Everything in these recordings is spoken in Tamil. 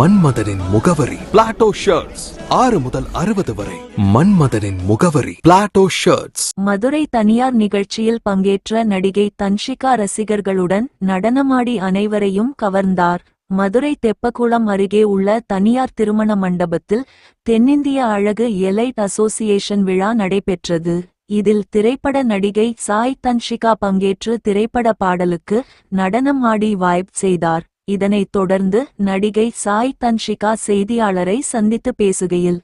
மன்மதனின் முகவரி. பிளாட்டோ ஷர்ட்ஸ் ஆறு முதல் அறுபது வரை. மன்மதனின் முகவரி. பிளாட்டோ ஷர்ட்ஸ் மதுரை தனியார் நிகழ்ச்சியில் பங்கேற்ற நடிகை தன்ஷிகா ரசிகர்களுடன் நடனமாடி அனைவரையும் கவர்ந்தார். மதுரை தெப்பக்குளம் அருகே உள்ள தனியார் திருமண மண்டபத்தில் தென்னிந்திய அழகு எலைட் அசோசியேஷன் விழா நடைபெற்றது. இதில் திரைப்பட நடிகை சாய் தன்ஷிகா பங்கேற்று திரைப்பட பாடலுக்கு நடனம் ஆடி வைப் செய்தார். இதனைத் தொடர்ந்து நடிகை சாய் தன்ஷிகா செய்தியாளரை சந்தித்து பேசுகையில்.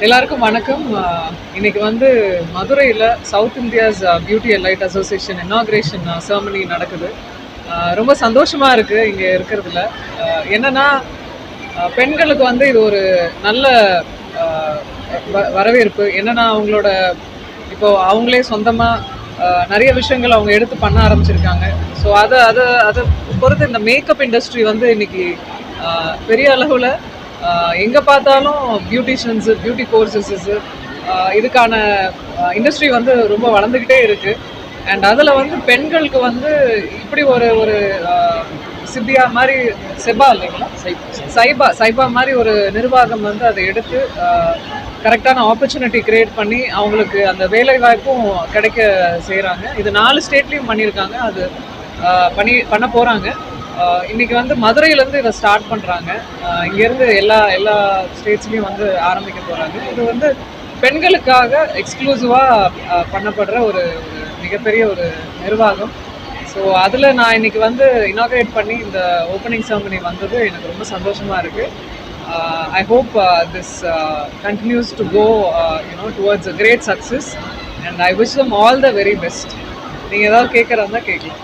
எல்லாருக்கும் வணக்கம். இன்னைக்கு வந்து மதுரையில் south India's beauty light association inauguration ceremony நடக்குது. ரொம்ப சந்தோஷமாக இருக்குது இங்கே இருக்கிறதுல. என்னென்னா பெண்களுக்கு வந்து இது ஒரு நல்ல வ- வரவேற்பு. என்னன்னா அவங்களோட இப்போ அவங்களே சொந்தமாக நிறைய விஷயங்கள் அவங்க எடுத்து பண்ண ஆரம்பிச்சிருக்காங்க. ஸோ அதை அதை அதை பொறுத்து இந்த மேக்கப் இண்டஸ்ட்ரி வந்து இன்னைக்கு பெரிய அளவில் எங்கே பார்த்தாலும் பியூட்டிஷியன்ஸு பியூட்டி கோர்சஸஸு இதுக்கான இண்டஸ்ட்ரி வந்து ரொம்ப வளர்ந்துக்கிட்டே இருக்குது அண்ட் அதில் வந்து பெண்களுக்கு வந்து இப்படி ஒரு ஒரு சிபியா மாதிரி செபா இல்லைங்களா? சைபா. சைபா மாதிரி ஒரு நிர்வாகம் வந்து அதை எடுத்து கரெக்டான ஆப்பர்ச்சுனிட்டி கிரியேட் பண்ணி அவங்களுக்கு அந்த வேலை வாய்ப்பும் கிடைக்க செய்கிறாங்க இது நாலு ஸ்டேட்லேயும் பண்ணியிருக்காங்க. அது பண்ணி பண்ண போகிறாங்க இன்னைக்கு வந்து மதுரையிலேருந்து இதை ஸ்டார்ட் பண்ணுறாங்க இங்கேருந்து எல்லா எல்லா ஸ்டேட்ஸ்லேயும் வந்து ஆரம்பிக்க போகிறாங்க இது வந்து பெண்களுக்காக எக்ஸ்க்ளூசிவாக பண்ணப்படுற ஒரு மிகப்பெரிய ஒரு நிர்வாகம். ஸோ அதில் நான் இன்றைக்கி வந்து இனாக்ரேட் பண்ணி இந்த ஓப்பனிங் செரமனி வந்தது எனக்கு ரொம்ப சந்தோஷமாக இருக்குது I hope this continues to go you know towards a great success and I wish them all the very best நீங்கள் ஏதாவது கேட்குறதா கேட்கலாம்